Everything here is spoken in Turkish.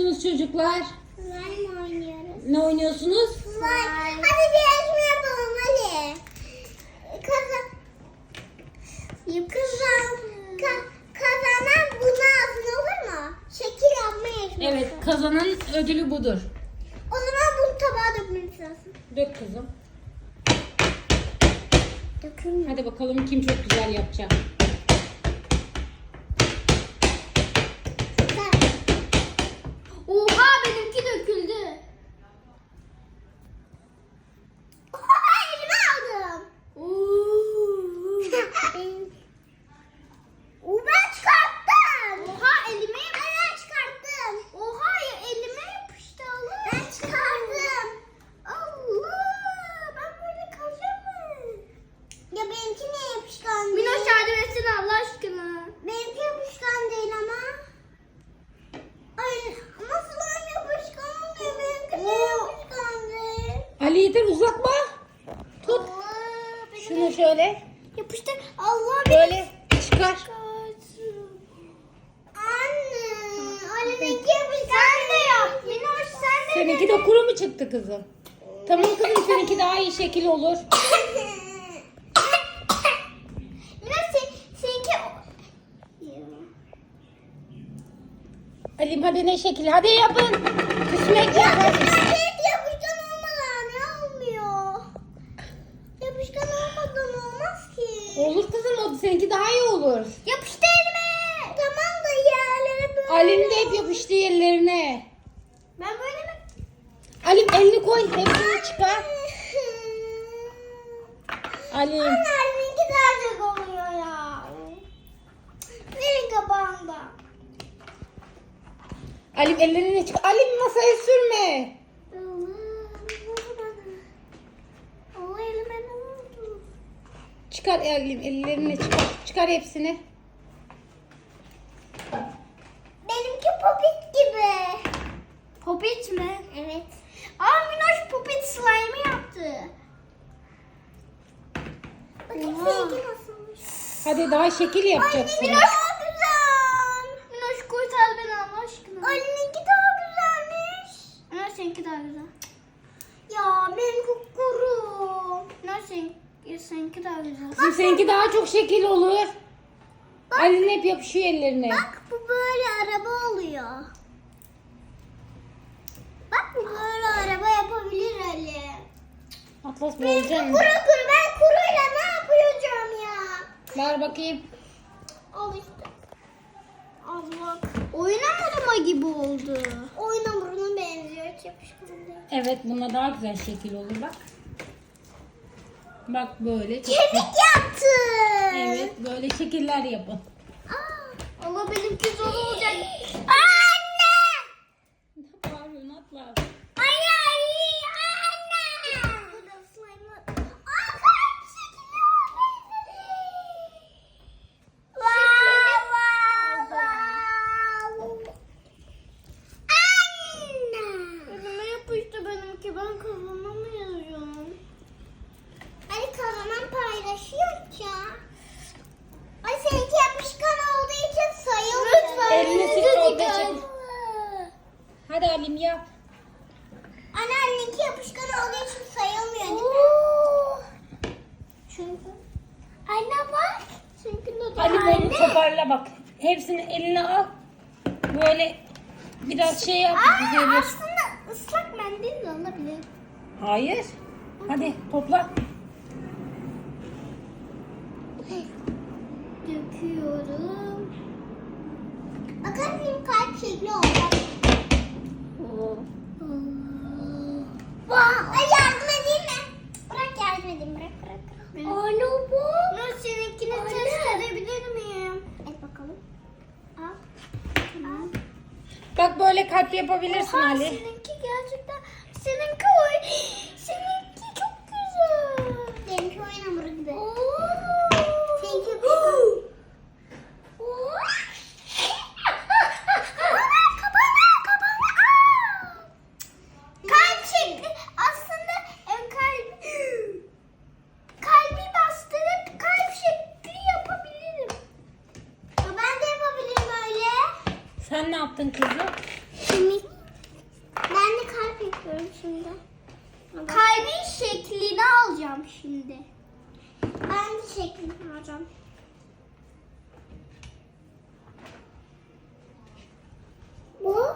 oynuyorsunuz çocuklar? Slime oynuyoruz. Ne oynuyorsunuz? Slime. Hadi bir yarışma yapalım hadi. Kazan. Kazan. Ka kazanan bunu alsın olur mu? Şekil yapma yarışması. Evet kazanan ödülü budur. O zaman bunu tabağa dökmemiz lazım. Dök kızım. Dökülmüyor. Hadi bakalım kim çok güzel yapacak. Oha benimki döküldü. Oha elime aldım. Oo ben çıkarttım. Oha elime ben çıkarttım. Oha ya elime yapıştı Allah. Ben çıkardım. Allah ben böyle kalacağım mı? Ya benimki niye yapışkan değil? Minoş yardım etsene Allah aşkına. Benimki yapışkan değil ama. Ay nasıl ben yapışkan oluyor? Benimki niye yapışkan değil? Ali yeter uzatma. Tut. Allah, benim- Şunu şöyle Yapıştır. Allah böyle çıkar. Anne. Anneminki yapışkan. Sen de yap. Minoş sen de. Seninki de kuru mu çıktı kızım? Tamam kızım seninki daha iyi şekil olur. Alim hadi ne şekil? Hadi yapın. Küsmek yok hadi. Benimki yapışkan olmadan ne olmuyor? Yapışkan olmadan olmaz ki. Olur kızım o seninki daha iyi olur. Yapıştı elime. Tamam da yerlere böyle. Alim de hep yapıştı yerlerine. Ben böyle mi? Alim elini koy hepsini çıkar. Alim. Anne benimki daha çok oluyor ya. Benim kabağımda. Alim ellerini çıkar. Alim masaya sürme. Allah elime ne oldu? Çıkar Alim ellerini çıkar. Çıkar hepsini. Benimki popit gibi. Popit mi? Evet. Aa Minoş popit slime'ı yaptı. Bakın Oha. seninki nasılmış? Hadi daha şekil yapacaksın. Minoş çok güzel. Minoş kurtar beni Allah aşkına. Anneninki daha güzelmiş. Minoş seninki daha güzel. Ya benim kukuru. Minoş seninki, seninki daha güzel. Kızım seninki daha çok şekil olur. Ali'nin hep yapışıyor ellerine. Bak bu böyle araba oluyor. Bak bu böyle araba yapabilir Ali. Atlas Benimki boğulacaksın. kuru kuru. Ben kuruyla ne yapacağım ya? Ver bakayım. Al işte. Allah. Oyun hamuruma gibi oldu. Oyun hamuruna benziyor. Hiç yapışkan değil. Evet buna daha güzel şekil olur bak. Bak böyle. Kemik yaptı. Evet böyle şekiller yapın. Aa. Allah benimki zor olacak. Anne. Ne bağırıyorsun Atlas? Ay ay anne. Burada slime. Aa kalp şekli Wow wow wow. Anne. Elime yapıştı benimki ben kazanamıyorum. Hani kazanan paylaşıyor ya. Ay seninki yapışkan olduğu için sayılmıyor. Lütfen. Elini sil Lütfen. orada çek. Hadi Alim yap. Anne anneninki yapışkan olduğu için sayılmıyor değil mi? Çünkü. Anne bak. Çünkü ne Ali bunu toparla bak. Hepsini eline al. Böyle biraz şey yap. Aa, düzelir. aslında ıslak mendil de olabilir. Hayır. Hadi topla. Döküyorum. Bakın benim kalp şekli olacak. Vay, ay yardım edeyim mi? Bırak yardım edeyim bırak bırak. Anne bu. Minoş seninkini Anne. test edebilir miyim? Et bakalım. Al. Al. Bak böyle kalp yapabilirsin Oha, Ali. Seninki gerçekten seninki oy. Seninki çok güzel. Benimki oyun hamuru gibi. Oo. Sen ne yaptın kızım? Şimdi ben de kalp yapıyorum şimdi. Kalbin şeklini alacağım şimdi. Ben de şeklini alacağım. Bu